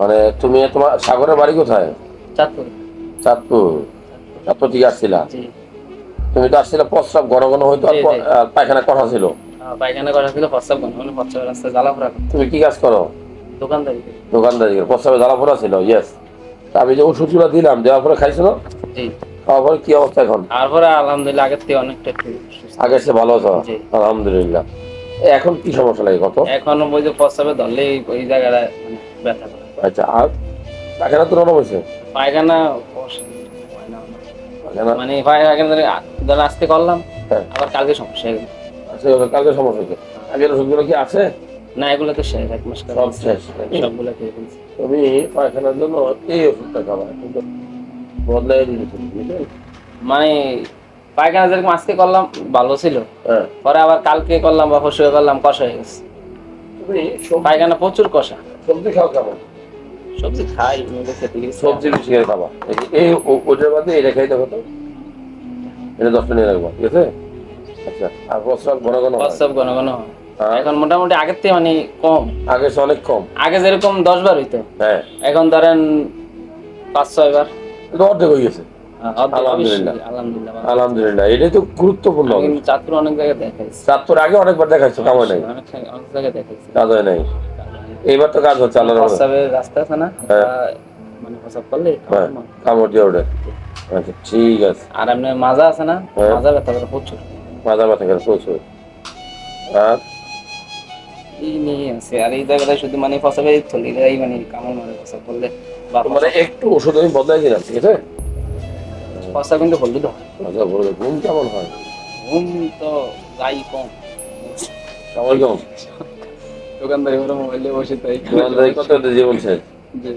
মানে তুমি তোমার সাগরের বাড়ি কোথায়? চাঁদপুর। চাঁদপুর। চাঁদপুর থেকে আসছিলা? তুমি তো আসছিলে প্রস্রাব ঘন ঘন আর। আর পায়খানা ছিল। পায়খানা করা ছিল রাস্তায় জ্বালা ফোরা তুমি কি কাজ করো? দোকানদারি। দোকানদারি প্রস্রাবে ছিল ইয়েস আমি যে ওষুধগুলো দিলাম দেওয়ার পরে খাইছিল জি। খাওয়ার পরে কি অবস্থা এখন? তারপরে আলহামদুলিল্লাহ আগের থেকে অনেকটা। সে ভালো আছো? আলহামদুলিল্লাহ। এখন কি সমস্যা লাগে কত? এখন ওই যে প্রস্তাবে ধরলেই ওই জায়গাটা মানে ব্যথা আচ্ছা আর পায়খানা তো নরম হয়েছে? পায়খানা মানে পায়খানা ধরে ধরে করলাম হ্যাঁ। আবার কালকে সমস্যা হয়ে গেল। আচ্ছা কালকে সমস্যা হয়েছে। আগের ওষুধগুলো কি আছে? না এগুলো তো শেষ এক মাস সব শেষ সবগুলো খেয়ে ফেলছি। তুমি পায়খানার জন্য এই ওষুধটা খাবা কিন্তু বদলাই দিয়েছি মানে পায়খানা যেরকম আজকে করলাম ভালো ছিল। হ্যাঁ। পরে আবার কালকে করলাম বা পরশু করলাম কষা হয়ে গেছে। পায়খানা প্রচুর কষা। সবজি খাও খাব সবজি খাই বেশি এই ওটার বাদে এটা এটা দশটা নিয়ে রাখব ঠিক আছে? আচ্ছা আর প্রস্রাব ঘন ঘন প্রস্রাব ঘন ঘন এখন মোটামুটি আগের থেকে মানে কম। আগে অনেক কম। আগে যেরকম দশ বার হইতো। হ্যাঁ। এখন ধরেন পাঁচ ছয় বার। অর্ধেক হয়ে গেছে। হ্যাঁ, আলহামদুলিল্লাহ। আলহামদুলিল্লাহ। এটাই তো গুরুত্বপূর্ণ। চাঁদপুর অনেক জায়গায় দেখাইছি। চাঁদপুর আগে অনেকবার দেখাইছো কামাই নাই? অনেক জায়গায় দেখাইছি। কাজ হয় নাই? এইবার তো কাজ হচ্ছে আল্লাহর রহমতে। রাস্তা আছে না? হ্যাঁ। মানে প্রস্রাব করলে হ্যাঁ কামড় দিয়ে ওঠে। আচ্ছা ঠিক আছে। আর এমনি মাজা আছে না? হ্যাঁ। মাজা ব্যথা করে প্রচুর। মাথা মাথা করে প্রচুর। আর? এই নিয়ে আছে। আর এই জায়গাটায় শুধু মানে প্রস্রাবে থলিটাই মানে কামড় মারে প্রস্রাব করলে মানে একটু ওষুধ আমি বদলাই দিলাম ঠিক আছে? প্রস্রাব কিন্তু হলুদ হয়। আচ্ছা ঘুম কেমন হয়? ঘুম তো যাই কম। কেমন কেমন? দোকানদারি মোবাইলে বসে তাই। জীবন যে